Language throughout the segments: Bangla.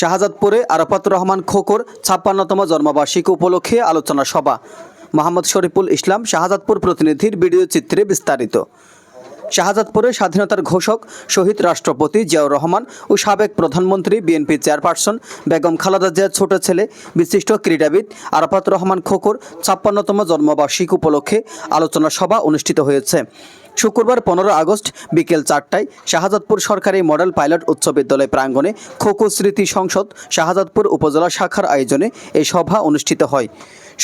শাহজাদপুরে আরাফাত রহমান খোকর ছাপ্পান্নতম জন্মবার্ষিকী উপলক্ষে আলোচনা সভা। মোহাম্মদ শরীফুল ইসলাম শাহজাদপুর প্রতিনিধির ভিডিও চিত্রে বিস্তারিত। শাহজাদপুরে স্বাধীনতার ঘোষক, শহীদ রাষ্ট্রপতি জিয়াউর রহমান ও সাবেক প্রধানমন্ত্রী বিএনপি চেয়ারপারসন বেগম খালেদা জিয়ার ছোট ছেলে, বিশিষ্ট ক্রীড়াবিদ আরাফাত রহমান খোকর ছাপ্পান্নতম জন্মবার্ষিকী উপলক্ষে আলোচনা সভা অনুষ্ঠিত হয়েছে। শুক্রবার পনেরো আগস্ট বিকেল চারটায় শাহজাদপুর সরকারি মডেল পাইলট উচ্চ বিদ্যালয় প্রাঙ্গণে খোকো স্মৃতি সংসদ শাহজাদপুর উপজেলা শাখার আয়োজনে এই সভা অনুষ্ঠিত হয়।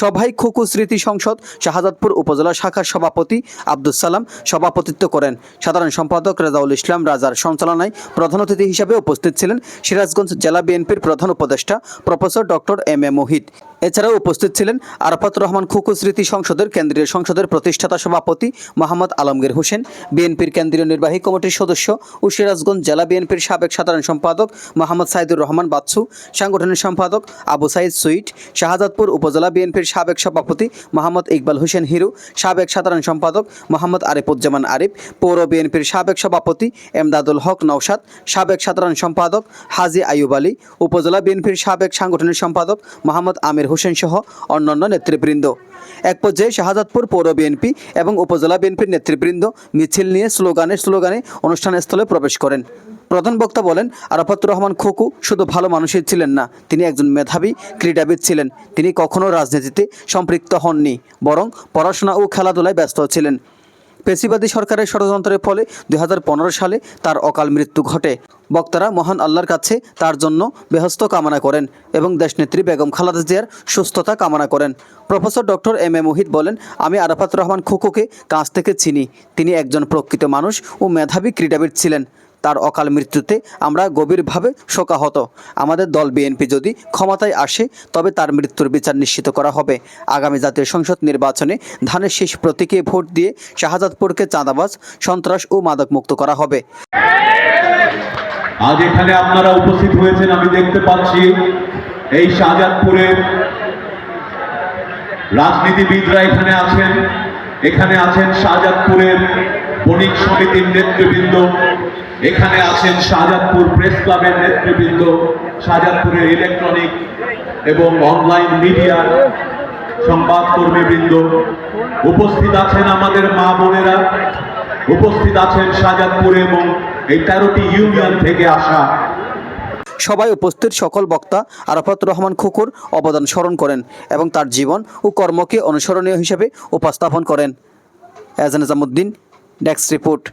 সভায় খোকো স্মৃতি সংসদ শাহজাদপুর উপজেলা শাখার সভাপতি আব্দুল সালাম সভাপতিত্ব করেন। সাধারণ সম্পাদক রেজাউল ইসলাম রাজার সঞ্চালনায় প্রধান অতিথি হিসেবে উপস্থিত ছিলেন সিরাজগঞ্জ জেলা বিএনপির প্রধান উপদেষ্টা professor doctor M A Mohit. এছাড়াও উপস্থিত ছিলেন আরাফাত রহমান খুকু স্মৃতি সংসদের কেন্দ্রীয় সংসদের প্রতিষ্ঠাতা সভাপতি মোহাম্মদ আলমগীর হোসেন, বিএনপির কেন্দ্রীয় নির্বাহী কমিটির সদস্য ও সিরাজগঞ্জ জেলা বিএনপির সাবেক সাধারণ সম্পাদক মোহাম্মদ সাইদুর রহমান বাচ্চু, সাংগঠনিক সম্পাদক আবু সাইদ সুইট, শাহজাদপুর উপজেলা বিএনপির সাবেক সভাপতি মোহাম্মদ ইকবাল হোসেন হিরু, সাবেক সাধারণ সম্পাদক মোহাম্মদ আরিফুজ্জামান আরিফ, পৌর বিএনপির সাবেক সভাপতি এমদাদুল হক নৌসাদ সাবেক সাধারণ সম্পাদক হাজি আইয়ুব আলী, উপজেলা বিএনপির সাবেক সাংগঠনিক সম্পাদক মোহাম্মদ আমির হোসেন সহ অন্যান্য নেতৃবৃন্দ। এক পর্যায়ে শাহজাদপুর পৌর বিএনপি এবং উপজেলা বিএনপির নেতৃবৃন্দ মিছিল নিয়ে স্লোগানে স্লোগানে অনুষ্ঠানস্থলে প্রবেশ করেন। প্রধান বক্তা বলেন, আরাফাত রহমান খোকু শুধু ভালো মানুষই ছিলেন না, তিনি একজন মেধাবী, ক্রীড়াবিদ ছিলেন। তিনি কখনও রাজনীতিতে সম্পৃক্ত হননি, বরং পড়াশোনা ও খেলাধুলায় ব্যস্ত ছিলেন। পেশিবাদী সরকারের ষড়যন্ত্রের ফলে দুই হাজার পনেরো সালে তার অকাল মৃত্যু ঘটে। বক্তারা মহান আল্লাহর কাছে তার জন্য বেহস্ত কামনা করেন এবং দেশনেত্রী বেগম খালাদা জিয়ার সুস্থতা কামনা করেন। Professor doctor M A Mohit বলেন, আমি আরাফাত রহমান খোকোকে কাছ থেকে চিনি। তিনি একজন প্রকৃত মানুষ ও মেধাবী ক্রীড়াবিদ ছিলেন। তার অকাল মৃত্যুতে আমরা গভীরভাবে শোকাহত। আমাদের দল বিএনপি যদি ক্ষমতায় আসে, তবে তার মৃত্যুর বিচার নিশ্চিত করা হবে। আগামী জাতীয় সংসদ নির্বাচনে ধানের শেষ প্রতীকে ভোট দিয়ে শাহজাদপুরকে চাঁদাবাজ, সন্ত্রাস ও মাদক মুক্ত করা হবে। আজ এখানে আপনারা উপস্থিত হয়েছেন, আমি দেখতে পাচ্ছি এই শাহজাদপুরের রাজনীতিবিদরা এখানে আছেন। এখানে আছেন শাহজাদপুরের বণিক সমিতির নেতৃবৃন্দ। এখানে আছেন শাহজাদপুর প্রেস ক্লাবের নেতৃবৃন্দ, শাহজাদপুরের ইলেকট্রনিক এবং অনলাইন মিডিয়ার সংবাদকর্মীবৃন্দ। উপস্থিত আছেন আমাদের মা বোনেরা, উপস্থিত আছেন শাহজাদপুর এবং এই তেরোটি ইউনিয়ন থেকে আসা। সবাই উপস্থিত সকল বক্তা আরাফাত রহমান খুকুর অবদান স্মরণ করেন এবং তার জীবন ও কর্মকে অনুসরণীয় হিসেবে উপস্থাপন করেন। এজান নিজামুদ্দিন ডেস্ক রিপোর্ট